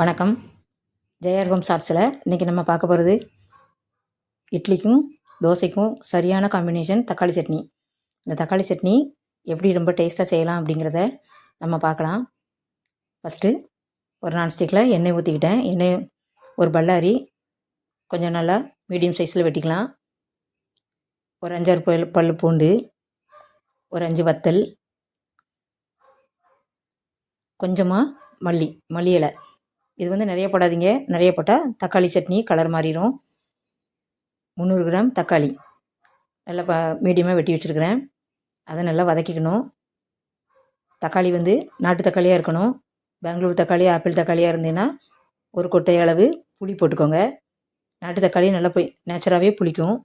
வணக்கம். ஜெயர்ஹோம் ஷார்ட்ஸில் இன்றைக்கி நம்ம பார்க்க போகிறது இட்லிக்கும் தோசைக்கும் சரியான காம்பினேஷன் தக்காளி சட்னி. இந்த தக்காளி சட்னி எப்படி ரொம்ப டேஸ்ட்டாக செய்யலாம் அப்படிங்கிறத நம்ம பார்க்கலாம். ஃபஸ்ட்டு ஒரு நான்ஸ்டிக்கில் எண்ணெய் ஊற்றிக்கிட்டேன் எண்ணெய் ஒரு பல்லாரி கொஞ்சம் நல்லா மீடியம் சைஸில் வெட்டிக்கலாம். ஒரு அஞ்சாறு பல் பல் பூண்டு ஒரு அஞ்சு வத்தல் கொஞ்சமாக மல்லி மல்லி இலை. இது வந்து நிறைய போடாதீங்க. நிறைய போட்டால் தக்காளி சட்னி கலர் மாறிடும் முந்நூறு கிராம் தக்காளி. நல்லா ப மீடியமாக வெட்டி வச்சுருக்கிறேன். அதை நல்லா வதக்கிக்கணும். தக்காளி வந்து நாட்டு தக்காளியாக இருக்கணும். பெங்களூர் தக்காளி ஆப்பிள் தக்காளியாக இருந்ததுன்னா ஒரு கொட்டை அளவு புளி போட்டுக்கோங்க. நாட்டு தக்காளி நல்லா போய் நேச்சுராகவே புளிக்கும்.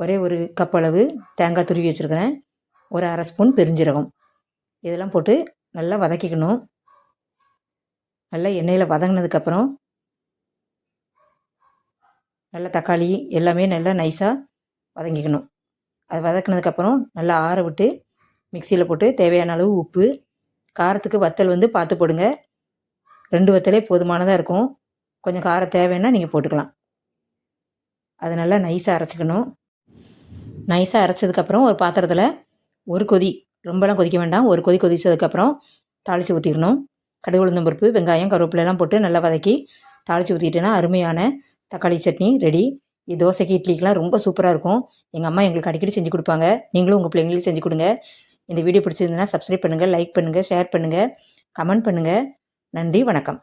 ஒரே ஒரு கப் அளவு தேங்காய் துருவி வச்சுருக்கிறேன். ஒரு அரை ஸ்பூன் பெருஞ்சீரகம். இதெல்லாம் போட்டு நல்லா வதக்கிக்கணும். நல்லா எண்ணெயில் வதங்கினதுக்கப்புறம் நல்லா தக்காளி எல்லாமே நல்லா நைஸாக வதங்கிக்கணும். அது வதக்கினதுக்கப்புறம் நல்லா ஆற விட்டு மிக்சியில் போட்டு தேவையான அளவு உப்பு காரத்துக்கு வத்தல் வந்து பார்த்து போடுங்க. ரெண்டு வத்தலே போதுமானதாக இருக்கும். கொஞ்சம் காரம் தேவைன்னா நீங்கள் போட்டுக்கலாம். அது நல்லா நைஸாக அரைச்சிக்கணும். நைஸாக அரைச்சதுக்கப்புறம் ஒரு பாத்திரத்தில் ஒரு கொதி ரொம்பலாம் கொதிக்க வேண்டாம். ஒரு கொதி கொதிச்சதுக்கப்புறம் தாளித்து ஊற்றிக்கணும் கடுகு உளுந்தம் பருப்பு வெங்காயம் கருவேப்பிலெல்லாம் போட்டு நல்லா வதக்கி தாளித்து ஊற்றிட்டேன்னா அருமையான தக்காளி சட்னி ரெடி இது தோசைக்கு இட்லிக்கெலாம் ரொம்ப சூப்பராக இருக்கும். எங்கள் அம்மா எங்களுக்கு அடிக்கடி செஞ்சு கொடுப்பாங்க. நீங்களும் உங்கள் பிள்ளைங்களுக்கு செஞ்சு கொடுங்க. இந்த வீடியோ பிடிச்சிருந்ததுன்னா சப்ஸ்கிரைப் பண்ணுங்கள் லைக் பண்ணுங்கள் ஷேர் பண்ணுங்கள் கமெண்ட் பண்ணுங்கள் நன்றி வணக்கம்.